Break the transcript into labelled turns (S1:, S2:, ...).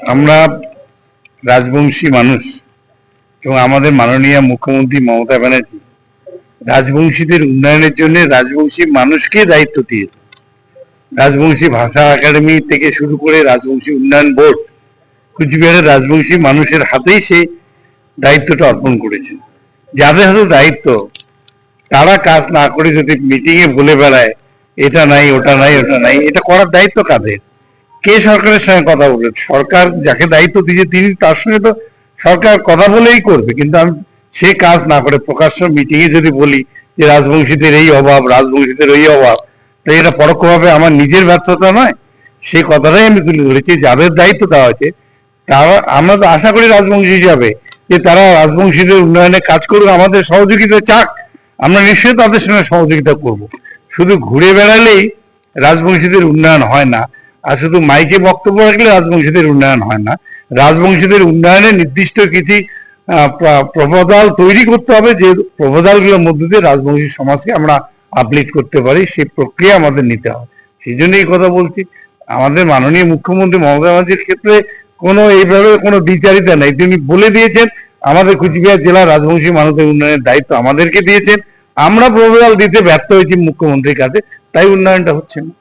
S1: আমরা রাজবংশী মানুষ এবং আমাদের মাননীয় মুখ্যমন্ত্রী মমতা ব্যানার্জি রাজবংশীদের উন্নয়নের জন্য রাজবংশী মানুষকে দায়িত্ব দিয়েছে রাজবংশী ভাষা একাডেমি থেকে শুরু করে রাজবংশী উন্নয়ন বোর্ড কুচবিহারের রাজবংশী মানুষের হাতেই সেই দায়িত্বটা অর্পণ করেছেন। যাদের হাতে দায়িত্ব, তারা কাজ না করে যদি মিটিংয়ে বলে বেড়ায়, এটা নাই, ওটা নাই ওটা নাই, এটা করার দায়িত্ব কাদের? কে সরকারের সঙ্গে কথা বলবে? সরকার যাকে দায়িত্ব দিয়েছে তিনি তার সঙ্গে তো সরকার কথা বলেই করবে, কিন্তু আমি সে কাজ না করে প্রকাশ্য মিটিং এ যদি বলি যে রাজবংশীদের এই অভাব, রাজবংশীদের এই অভাব তাই এটা পরোক্ষভাবে আমার নিজের ব্যর্থতা নয় সেই কথাটাই আমি তুলে ধরেছি, যাদের দায়িত্ব দেওয়া হয়েছে, তারা আমরা তো আশা করি রাজবংশী হিসাবে যে তারা রাজবংশীদের উন্নয়নে কাজ করুক, আমাদের সহযোগিতা চাক, আমরা নিশ্চয়ই তাদের সঙ্গে সহযোগিতা করব। শুধু ঘুরে বেড়ালেই রাজবংশীদের উন্নয়ন হয় না আর শুধু মাইকে বক্তব্য রাখলে রাজবংশীদের উন্নয়ন হয় না। রাজবংশীদের উন্নয়নে নির্দিষ্ট কিছু প্রপোজাল তৈরি করতে হবে যে প্রপোজালগুলোর মধ্যে দিয়ে রাজবংশী সমাজকে আমরা আপলিট করতে পারি সেই প্রক্রিয়া আমাদের নিতে হবে। সেই জন্য এই কথা বলছি। আমাদের মাননীয় মুখ্যমন্ত্রী মমতা ব্যানার্জির ক্ষেত্রে কোনো এইভাবে কোনো বিচারিতা নেই। তিনি বলে দিয়েছেন, আমাদের কুচবিহার জেলার রাজবংশী মানুষের উন্নয়নের দায়িত্ব আমাদেরকে দিয়েছেন। আমরা প্রপোজাল দিতে ব্যর্থ হয়েছি মুখ্যমন্ত্রীর কাছে, তাই উন্নয়নটা হচ্ছে না।